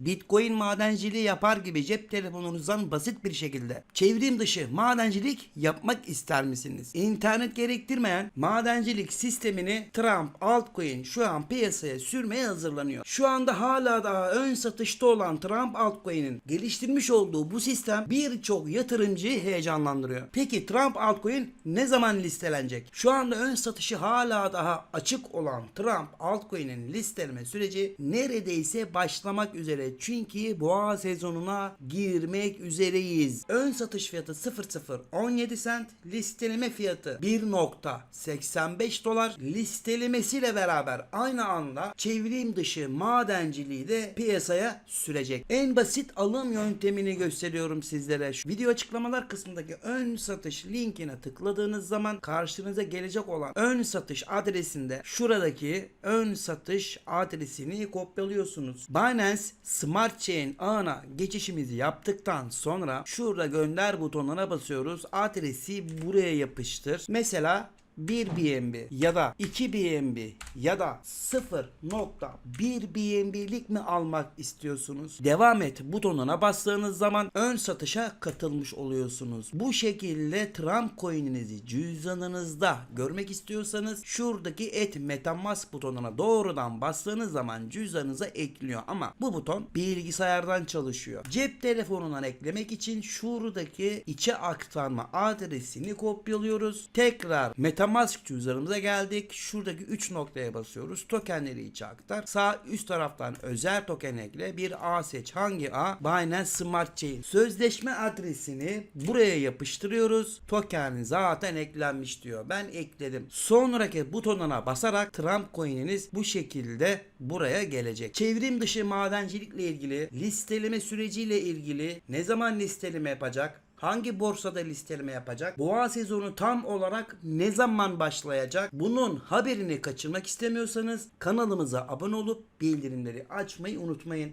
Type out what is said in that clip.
Bitcoin madenciliği yapar gibi cep telefonunuzdan basit bir şekilde çevrim dışı madencilik yapmak ister misiniz? İnternet gerektirmeyen madencilik sistemini Trump altcoin şu an piyasaya sürmeye hazırlanıyor. Şu anda hala daha ön satışta olan Trump altcoin'in geliştirmiş olduğu bu sistem birçok yatırımcıyı heyecanlandırıyor. Peki Trump altcoin ne zaman listelenecek? Şu anda ön satışı hala daha açık olan Trump altcoin'in listeleme süreci neredeyse başlamak üzere. Çünkü boğa sezonuna girmek üzereyiz. Ön satış fiyatı 0.017 sent, listeleme fiyatı 1.85 dolar. Listelemesiyle beraber aynı anda çevrim dışı madenciliği de piyasaya sürecek. En basit alım yöntemini gösteriyorum sizlere. Şu video açıklamalar kısmındaki ön satış linkine tıkladığınız zaman karşınıza gelecek olan ön satış adresinde şuradaki ön satış adresini kopyalıyorsunuz. Binance Smart Chain ağına geçişimizi yaptıktan sonra şurada gönder butonuna basıyoruz. Adresi buraya yapıştır. Mesela 1 BNB ya da 2 BNB ya da 0.1 BNB'lik mi almak istiyorsunuz? Devam et butonuna bastığınız zaman ön satışa katılmış oluyorsunuz. Bu şekilde Trump coin'inizi cüzdanınızda görmek istiyorsanız şuradaki et metamask butonuna doğrudan bastığınız zaman cüzdanınıza ekliyor ama bu buton bilgisayardan çalışıyor. Cep telefonundan eklemek için şuradaki içe aktarma adresini kopyalıyoruz. Tekrar Metamask cüzdanımıza geldik. Şuradaki 3 noktaya basıyoruz. Tokenleri içe aktar. Sağ üst taraftan özel token ekle. Bir ağ seç. Hangi ağ? Binance Smart Chain. Sözleşme adresini buraya yapıştırıyoruz. Token zaten eklenmiş diyor. Ben ekledim. Sonraki butonuna basarak Trump coin'iniz bu şekilde buraya gelecek. Çevrim dışı madencilikle ilgili listeleme süreciyle ilgili ne zaman listeleme yapacak? Hangi borsada listeleme yapacak? Boğa sezonu tam olarak ne zaman başlayacak? Bunun haberini kaçırmak istemiyorsanız kanalımıza abone olup bildirimleri açmayı unutmayın.